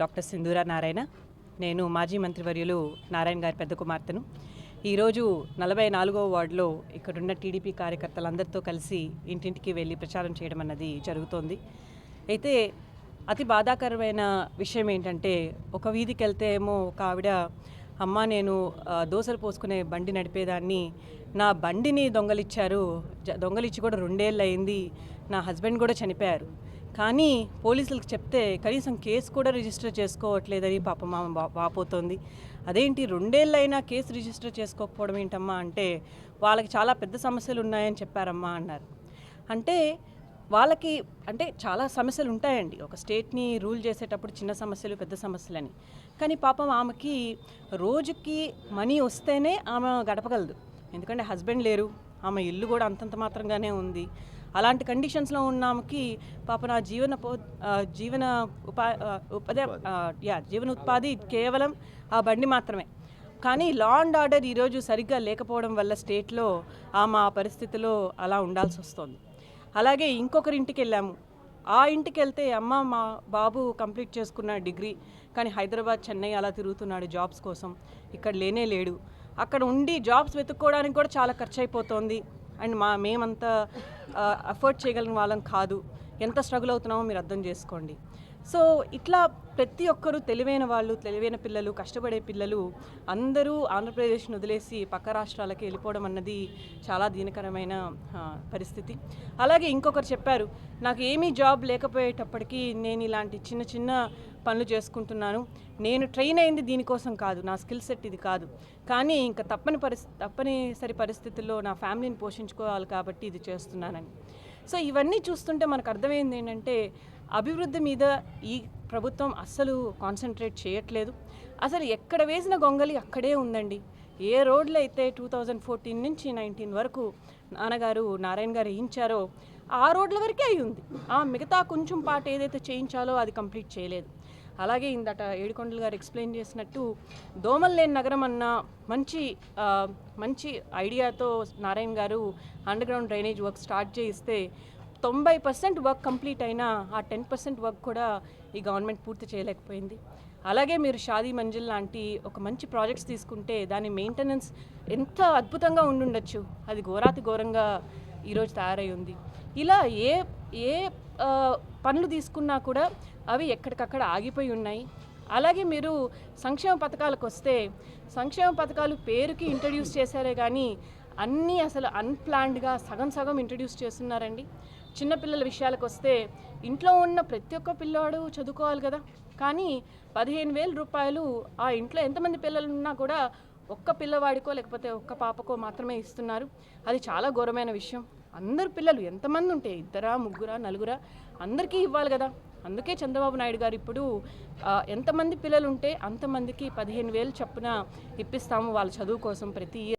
Doctor Sindhura Narayana. నేను మాజీ మంత్రివర్యులు నారాయణ గారి పెద్ద కుమార్తెను. ఈరోజు నలభై నాలుగో వార్డులో ఇక్కడున్న టీడీపీ కార్యకర్తలందరితో కలిసి ఇంటింటికి వెళ్ళి ప్రచారం చేయడం అన్నది జరుగుతోంది. అయితే అతి బాధాకరమైన విషయం ఏంటంటే ఒక వీధికి వెళ్తే ఏమో ఒక ఆవిడ అమ్మ నేను దోశలు దోసలు పోసుకునే బండి నడిపేదాన్ని. నా బండిని దొంగలిచ్చారు. దొంగలిచ్చి కూడా రెండేళ్ళు అయింది నా హస్బెండ్ కూడా చనిపోయారు. కానీ పోలీసులకు చెప్తే కనీసం కేసు కూడా రిజిస్టర్ చేసుకోవట్లేదని పాప మామ వా- వాపోతోంది. అదేంటి రెండేళ్ళైనా కేసు రిజిస్టర్ చేసుకోకపోవడం ఏంటమ్మా అంటే వాళ్ళకి చాలా పెద్ద సమస్యలు ఉన్నాయని చెప్పారమ్మా అన్నారు. అంటే వాళ్ళకి అంటే చాలా సమస్యలు ఉంటాయండి. ఒక స్టేట్ని రూల్ చేసేటప్పుడు చిన్న సమస్యలు పెద్ద సమస్యలని. కానీ పాపం ఆమెకి రోజుకి మనీ వస్తేనే ఆమె గడపగలదు. ఎందుకంటే హస్బెండ్ లేరు. ఆమె ఇల్లు కూడా అంతంత మాత్రంగానే ఉంది. అలాంటి కండిషన్స్లో ఉన్నామకి పాప నా జీవన పో జీవన ఉపా ఆ, ఉపాధి యా జీవన ఉపాధి కేవలం ఆ బండి మాత్రమే. కానీ లా అండ్ ఆర్డర్ ఈరోజు సరిగ్గా లేకపోవడం వల్ల స్టేట్లో ఆమె ఆ పరిస్థితిలో అలా ఉండాల్సి వస్తుంది. అలాగే ఇంకొకరి ఇంటికి వెళ్ళాము. ఆ ఇంటికి వెళ్తే అమ్మ మా బాబు కంప్లీట్ చేసుకున్న డిగ్రీ కానీ హైదరాబాద్ చెన్నై అలా తిరుగుతున్నాడు జాబ్స్ కోసం. ఇక్కడ లేనే లేడు. అక్కడ ఉండి జాబ్స్ వెతుక్కోవడానికి కూడా చాలా ఖర్చు అయిపోతుంది అండ్ మా మేమంతా అఫోర్డ్ చేయగలిగిన వాళ్ళం కాదు. ఎంత స్ట్రగుల్ అవుతున్నామో మీరు అర్థం చేసుకోండి. సో ఇట్లా ప్రతి ఒక్కరూ తెలివైన వాళ్ళు తెలివైన పిల్లలు కష్టపడే పిల్లలు అందరూ ఆంధ్రప్రదేశ్ను వదిలేసి పక్క రాష్ట్రాలకి వెళ్ళిపోవడం అన్నది చాలా దీనకరమైన పరిస్థితి. అలాగే ఇంకొకరు చెప్పారు నాకు ఏమీ జాబ్ లేకపోయేటప్పటికీ నేను ఇలాంటి చిన్న చిన్న పనులు చేసుకుంటున్నాను. నేను ట్రైన్ అయింది దీనికోసం కాదు నా స్కిల్ సెట్ ఇది కాదు. కానీ ఇంకా తప్పని పరిస్థితి తప్పనిసరి పరిస్థితుల్లో నా ఫ్యామిలీని పోషించుకోవాలి కాబట్టి ఇది చేస్తున్నానని. సో ఇవన్నీ చూస్తుంటే మనకు అర్థమైంది ఏంటంటే అభివృద్ధి మీద ఈ ప్రభుత్వం అస్సలు కాన్సన్ట్రేట్ చేయట్లేదు. అసలు ఎక్కడ వేసిన గొంగలి అక్కడే ఉందండి. ఏ రోడ్లు అయితే టూ థౌజండ్ ఫోర్టీన్ నుంచి నైన్టీన్ వరకు నాన్నగారు నారాయణ గారు వేయించారో ఆ రోడ్ల వరకే అయి ఉంది. ఆ మిగతా కొంచెం పాట ఏదైతే చేయించాలో అది కంప్లీట్ చేయలేదు. అలాగే ఇందట ఏడుకొండలు గారు ఎక్స్ప్లెయిన్ చేసినట్టు దోమలు లేని నగరం అన్న మంచి మంచి ఐడియాతో నారాయణ గారు under ground drainage work start చేయిస్తే తొంభై పర్సెంట్ వర్క్ కంప్లీట్ అయినా ఆ టెన్ పర్సెంట్ వర్క్ కూడా ఈ గవర్నమెంట్ పూర్తి చేయలేకపోయింది. అలాగే మీరు షాదీ మంజిల్ లాంటి ఒక మంచి ప్రాజెక్ట్స్ తీసుకుంటే దాని మెయింటెనెన్స్ ఎంత అద్భుతంగా ఉండుండొచ్చు. అది ఘోరాతి ఘోరంగా ఈరోజు తయారై ఉంది ఇలా ఏ ఏ పనులు తీసుకున్నా కూడా అవి ఎక్కడికక్కడ ఆగిపోయి ఉన్నాయి అలాగే మీరు సంక్షేమ పథకాలకు వస్తే సంక్షేమ పథకాలు పేరుకి ఇంట్రడ్యూస్ చేశారే కానీ అన్నీ అసలు అన్ప్లాన్డ్గా సగం సగం ఇంట్రడ్యూస్ చేస్తున్నారండి. చిన్నపిల్లల విషయాలకు వస్తే ఇంట్లో ఉన్న ప్రతి ఒక్క పిల్లవాడు చదువుకోవాలి కదా. కానీ పదిహేను వేల రూపాయలు ఆ ఇంట్లో ఎంతమంది పిల్లలు ఉన్నా కూడా ఒక్క పిల్లవాడికో లేకపోతే ఒక్క పాపకో మాత్రమే ఇస్తున్నారు. అది చాలా ఘోరమైన విషయం. అందరు పిల్లలు ఎంతమంది ఉంటే ఇద్దరా ముగ్గురా నలుగురా అందరికీ ఇవ్వాలి కదా. అందుకే చంద్రబాబు నాయుడు గారు ఇప్పుడు ఎంతమంది పిల్లలు ఉంటే అంతమందికి పదిహేను వేలు చొప్పున ఇప్పిస్తాము వాళ్ళ చదువు కోసం ప్రతి ఇయర్